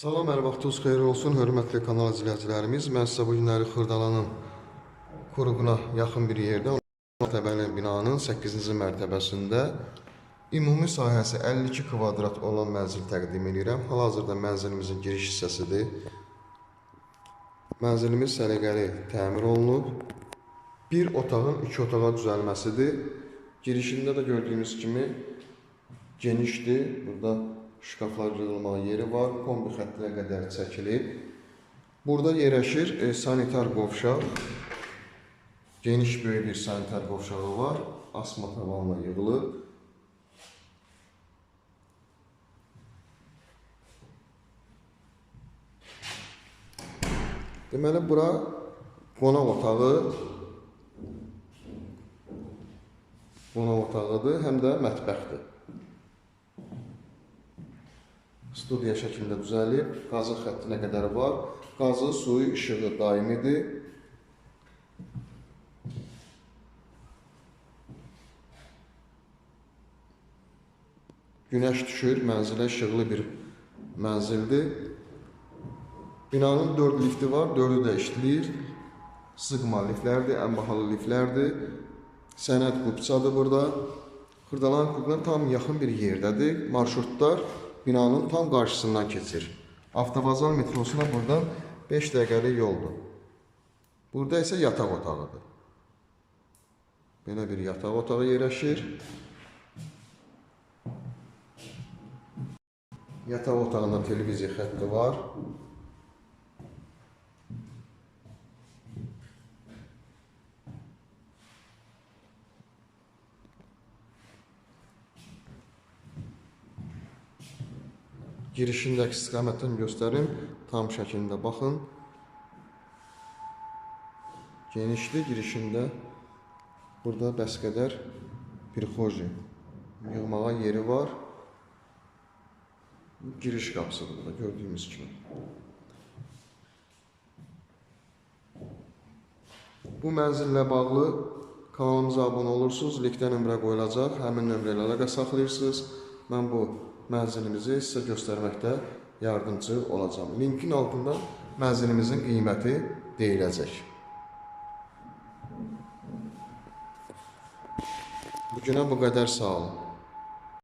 Salam, hər vaxtınız xeyir olsun, hörmətli kanal izləyicilərimiz. Mən sizə bu günləri Xırdalanın quruğuna yaxın bir yerdə, 10 mərtəbəli binanın 8-ci mərtəbəsində ümumi sahəsi 52 kvadrat olan mənzil təqdim edirəm. Hal-hazırda mənzilimizin giriş hissəsidir. Mənzilimiz səliqəli təmir olunub. Bir otağın iki otağa düzəlməsidir. Girişində də gördüyünüz kimi genişdir. Burada şkaflar yığılmağa yeri var. Kombi xəttinə qədər çəkilib. Burada yerləşir e, sanitar qovşaq. Geniş böyük bir sanitar qovşağı var. Asma tavanla yığılıb. Deməli bura qonaq otağı qonaq otağıdır, həm də mətbəxdir. Studiya şəklində düzəlib, qazı xəttinə qədər var. Qazı, suyu, işığı daimidir. Günəş düşür, mənzilə işıqlı bir mənzildir. Binanın 4 lifti var, 4-ü də işləyir. Sığma liftlərdir, ən bahalı liftlərdir. Sənəd qubçadır burada. Xırdalan qubuna tam yaxın bir yerdədir. Marşrutlar binanın tam qarşısından keçir. Avtovazal metrosuna buradan 5 dəqiqəlik yoldur. Burada isə yataq otağıdır. Belə bir yataq otağı yerləşir. Yataq otağında televiziya xətti var. Girişindəki istiqamətdən göstərim. Tam şəklində baxın. Genişdir girişində. Burada bəs qədər bir xoji yığmağa yeri var. Giriş qapısıdır burada gördüyümüz kimi. Bu mənzillə bağlı kanalımıza abunə olursunuz, linkdə nömrə qoyulacaq. Həmin nömrə ilə əlaqə saxlayırsınız. Mən bu mənzilimizi sizə göstərməkdə yardımcı olacağam. Linkin altında mənzilimizin qiyməti deyiləcək. Bu günə bu qədər sağ olun.